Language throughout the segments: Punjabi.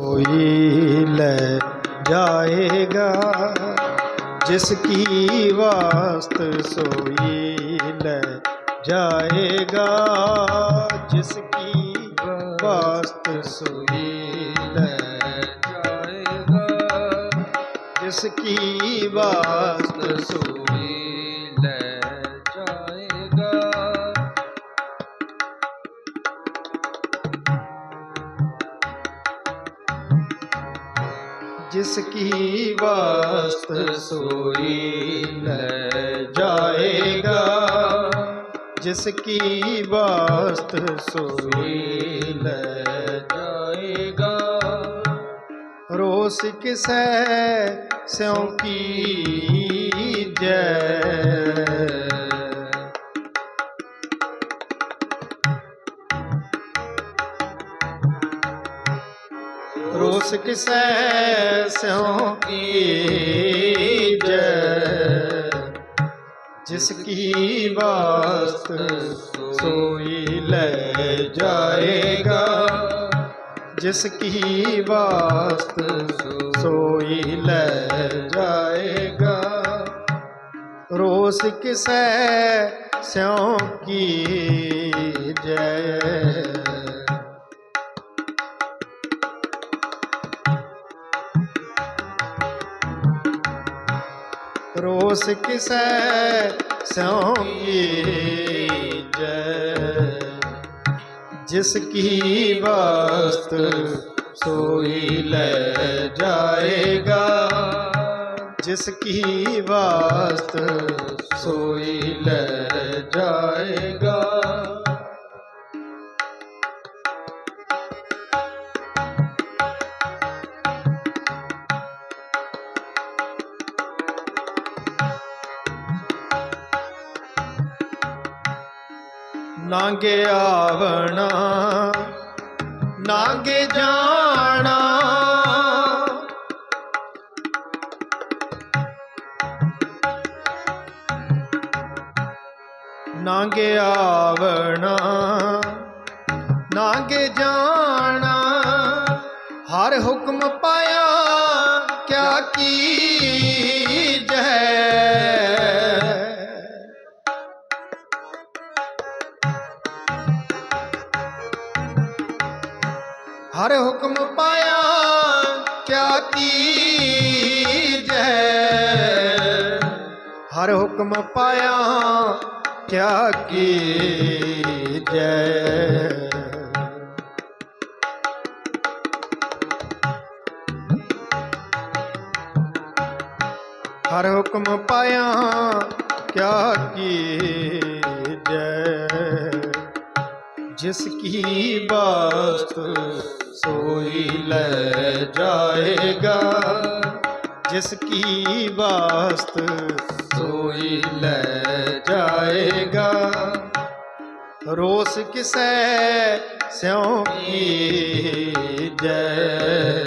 कोई ले जाएगा जिसकी वास्त सोई ले जाएगा जिसकी वास्त सोई ले जाएगा जिसकी वास्त सोई ਜਿਸ ਕੀ ਵਸਤ ਸੋਈ ਲੈ ਜਾਏਗਾ, ਜਿਸ ਕੀ ਵਾਸਤ ਸੋਈ ਲੈ ਜਾਏਗਾ। ਰੋਸ ਕਿਸੈ, ਸਿਉ ਕੀ ਜੈ? ਰੋਸ ਕਿਸੈ ਸਿਉ ਕੀਜੈ ਜਿਸ ਕੀ ਵਾਸਤ ਸੋਈ ਲੈ ਜਾਏਗਾ? ਜਿਸ ਕੀ ਵਾਸਤ ਸੋਈ ਲੈ ਜਾਏਗਾ? ਰੋਸ ਕਿਸੈ ਸਿਉ ਕੀ ਜੈ? ਕਰੋਸ ਕਿਸੈ ਸਿਉ ਕੀਜੈ ਜਿਸ ਕੀ ਵਾਸਤ ਸੋਈ ਲੈ ਜਾਏਗਾ। ਜਿਸ ਕੀ ਵਾਸਤ ਸੋਈ ਲੈ ਜਾਏਗਾ। ਨਾਂਗੇ ਆਵਣਾ ਨਾਂਗੇ ਜਾਣਾ। ਨਾਂਗੇ ਆਵਣਾ ਨਾਂਗੇ ਜਾਣਾ। ਹਰ ਹੁਕਮ ਪਾਇਆ ਕਿਆ ਕੀ ਪਾਇਆ ਕਿਆ ਕੀ ਹਰ ਹੁਕਮ ਪਾਇਆ ਕਿਆ ਕੀ ਜੈ ਹਰ ਹੁਕਮ ਪਾਇਆ ਕਿਆ ਜਿਸ ਕੀ ਬਾਸਤੂ ਸੋਈ ਲੈ ਜਾਏਗਾ, ਜਿਸ ਕੀ ਬਾਸਤ ਸੋਈ ਲੈ ਜਾਏਗਾ। ਰੋਸ ਕਿਸੈ ਸਿਉ ਕੀ ਜੈ।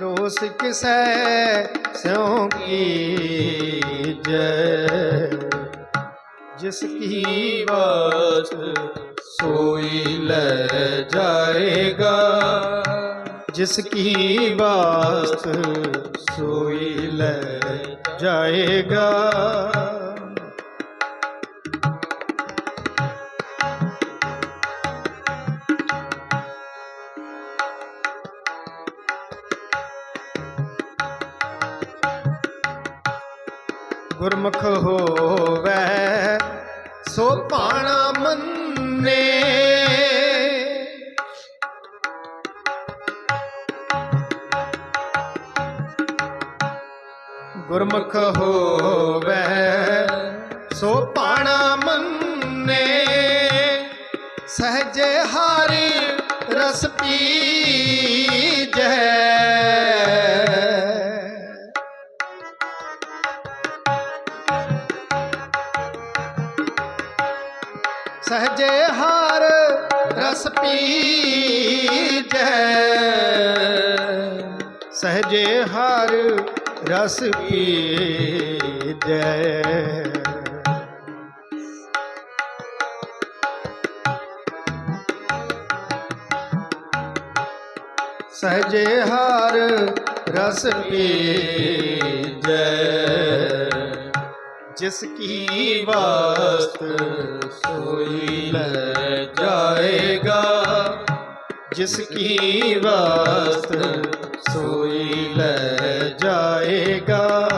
ਰੋਸ ਕਿਸੈ ਸਿਉ ਕੀ ਜੈ। ਜਿਸ ਕੀ ਵਾਸ ਸੋਈ ਲੈ ਜਾਏਗਾ। ਜਿਸ ਕੀ ਵਾਸ ਸੋਈ ਲੈ ਜਾਏਗਾ। ਗੁਰਮੁਖ ਹੋਵੇ ਸੋ ਪਾਣਾ ਮੰਨੇ। ਗੁਰਮੁਖ ਹੋਵੇ ਸੋ ਪਾਣਾ ਮੰਨੇ। ਸਹਜੇ ਹਾਰੀ ਰਸ ਪੀਜੈ ਸਹਜੇ ਹਾਰ ਰਸ ਪੀਜੈ। ਸਹਜੇ ਹਾਰ ਰਸ ਪੀਜੈ। ਸਹਜੇ ਹਾਰ ਰਸ ਪੀਜੈ। ਜਿਸ ਕੀ ਵਾਸਤ ਸੋਈ ਲੈ ਜਾਏਗਾ। ਜਿਸ ਕੀ ਵਾਸਤ ਸੋਈ ਲੈ ਜਾਏਗਾ।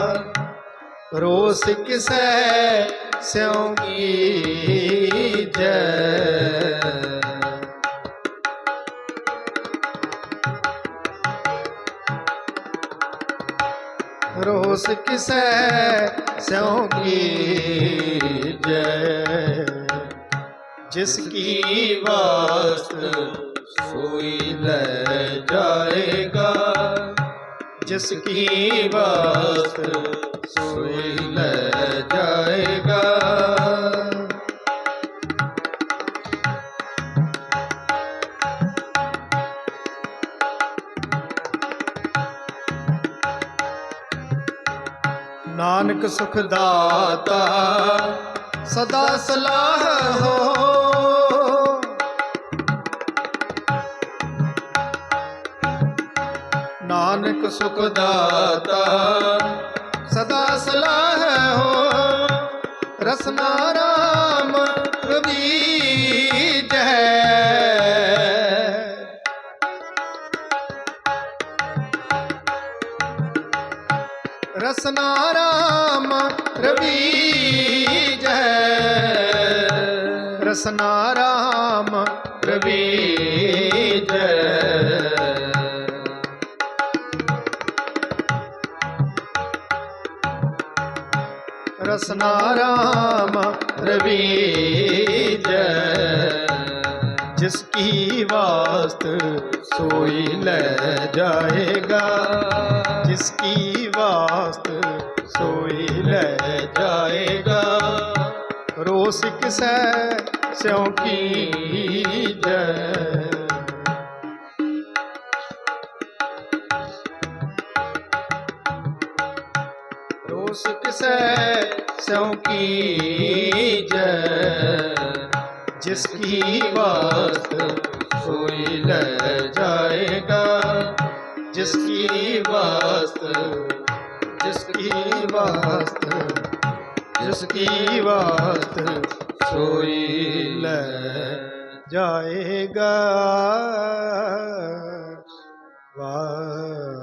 ਰੋਸ ਕਿਸੈ ਸਿਉ ਕੀ ਜੈ। ਰੋਸ ਕਿਸੈ ਸਿਉ ਕੀ ਜੈ ਜਿਸ ਕੀ ਵਾਸਤ ਸੋਈ ਲੈ ਜਾਏਗਾ, ਜਿਸ ਕੀ ਵਾਸਤ ਸੋਈ ਲੈ ਜਾਏਗਾ ਨਾਨਕ ਸੁਖ ਦਾਤਾ ਸਦਾ ਸਲਾਹ ਹੋ। ਨਾਨਕ ਸੁਖ ਦਾਤਾ ਸਦਾ ਸਲਾਹ ਹੋ। ਰਸਨਾ ਰਾਮ ਰਵੀਜੈ ਰਸਨਾ ਰਾਮ ਰਵੀਜੈ ਰਸਨਾ ਰਾਮ ਰਵੀਜੈ ਰਸਨਾ ਰਾਮ ਰਵੀਜੈ ਜਿਸ ਕੀ ਵਾਸਤ ਸੋਈ ਲੈ ਜਾਏਗਾ, ਜਿਸ ਕੀ ਵਾਸਤ ਸੋਈ ਲੈ ਜਾਏਗਾ। ਰੋਸ ਕਿਸੈ ਸਿਉ ਕੀ ਜੈ। ਰੋਸ ਕਿਸੈ ਸਿਉ ਕੀ ਜੈ। ਜਿਸ ਕੀ ਵਾਸਤ ਸੋਈ ਲੈ ਜਾਏਗਾ। ਜਿਸ ਕੀ ਵਾਸਤ ਜਿਸ ਕੀ ਵਾਸਤ ਜਿਸ ਕੀ ਵਾਸਤ ਸੋਈ ਲੈ ਜਾਏਗਾ। ਵਾਹ।